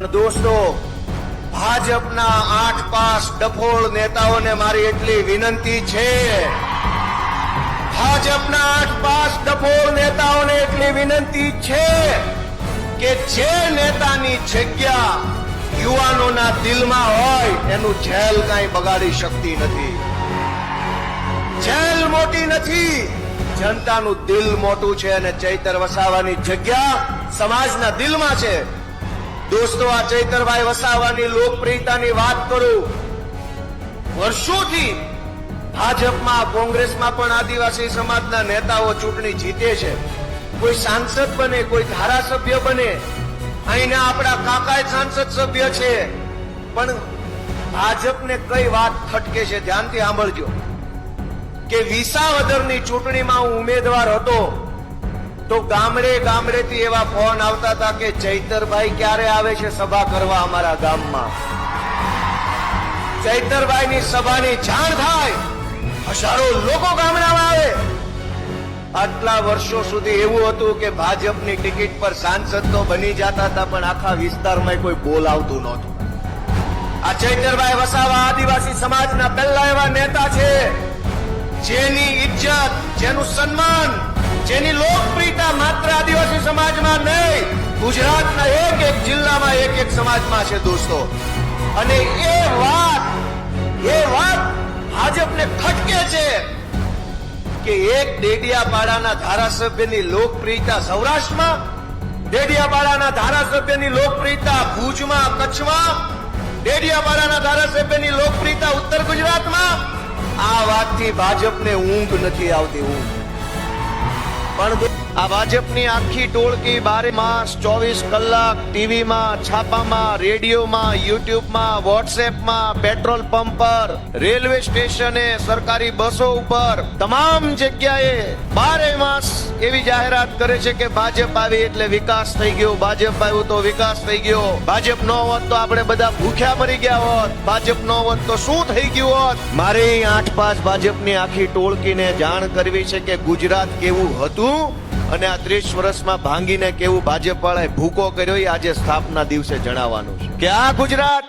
દોસ્તો, ભાજપના આઠ પાસ ડફોળ નેતાઓને મારી એટલી વિનંતી છે. ભાજપના આઠ પાસ ડફોળ નેતાઓને એટલી વિનંતી છે કે જે નેતાની જગ્યા યુવાનોના દિલમાં હોય, એનું જેલ કાંઈ બગાડી શકતી નથી. જેલ મોટી નથી, જનતાનું દિલ મોટું છે અને ચૈતર વસાવાની જગ્યા સમાજના દિલમાં છે. દોસ્તો, આ ચૈતરભાઈ વસાવાની લોકપ્રિયતાની વાત કરું. વર્ષોથી ભાજપમાં, કોંગ્રેસમાં પણ આદિવાસી સમાજના નેતાઓ ચૂંટણી જીતે છે. કોઈ સાંસદ બને, કોઈ ધારાસભ્ય બને, અહીંના આપણા કાકા સાંસદ સભ્ય છે. પણ ભાજપને કઈ વાત ખટકે છે, ધ્યાનથી સાંભળજો. કે વિસાવદરની ચૂંટણીમાં હું ઉમેદવાર હતો તો ગામડે ગામડેથી એવા ફોન આવતા હતા કે, ચૈતરભાઈ ક્યારે આવે છે સભા કરવા અમારા ગામમાં? ચૈતરભાઈની સભાની જાણ થાય, હજારો લોકો ગામડામાં આવે. આટલા વર્ષો સુધી એવું હતું કે ભાજપની ટિકિટ પર સાંસદ તો બની જતા હતા, પણ આખા વિસ્તારમાં કોઈ બોલાવતું નહોતું. આ ચૈતરભાઈ વસાવા આદિવાસી સમાજના પહેલા એવા નેતા છે, જેની ઇજ્જત, જેનું સન્માન, જેની લોકપ્રિયતા માત્ર આદિવાસી સમાજમાં નહીં, ગુજરાતના એક એક જિલ્લામાં એક એક સમાજમાં છે દોસ્તો. અને એ વાત એ વાત ભાજપને ખટકે છે કે એક ડેડિયાપાડાના ધારાસભ્યની લોકપ્રિયતા સૌરાષ્ટ્રમાં, ડેડિયાપાડાના ધારાસભ્યની લોકપ્રિયતા ભુજમાં, કચ્છમાં, ડેડિયાપાડાના ધારાસભ્યની લોકપ્રિયતા ઉત્તર ગુજરાતમાં, આ વાતથી ભાજપને ઊંઘ નથી આવતી, ઊંઘ. પણ આ ભાજપની આખી ટોળકી બારે માસ ચોવીસ કલાક ટીવીમાં, છાપામાં, રેડિયોમાં, યુટ્યુબમાં, વોટ્સએપમાં પેટ્રોલ પંપ પર, રેલવે સ્ટેશને સરકારી બસો ઉપર તમામ જગ્યાએ બારે માસ એવી જાહેરાત કરે છે કે ભાજપ આવી એટલે વિકાસ થઈ ગયો. ભાજપ આવ્યું તો વિકાસ થઈ ગયો. ભાજપ ન હોત તો આપણે બધા ભૂખ્યા મરી ગયા હોત. ભાજપ ન હોત તો શું થઈ ગયું હોત? મારે આઠ પાંચ ભાજપની આખી ટોળકીને જાણ કરવી છે કે ગુજરાત કેવું હતું? અને આ ત્રીસ વર્ષમાં ભાંગીને કેવું ભાજપ વાળાએ ભૂકો કર્યો એ આજે સ્થાપના દિવસે જણાવવાનું છે. કે આ ગુજરાત?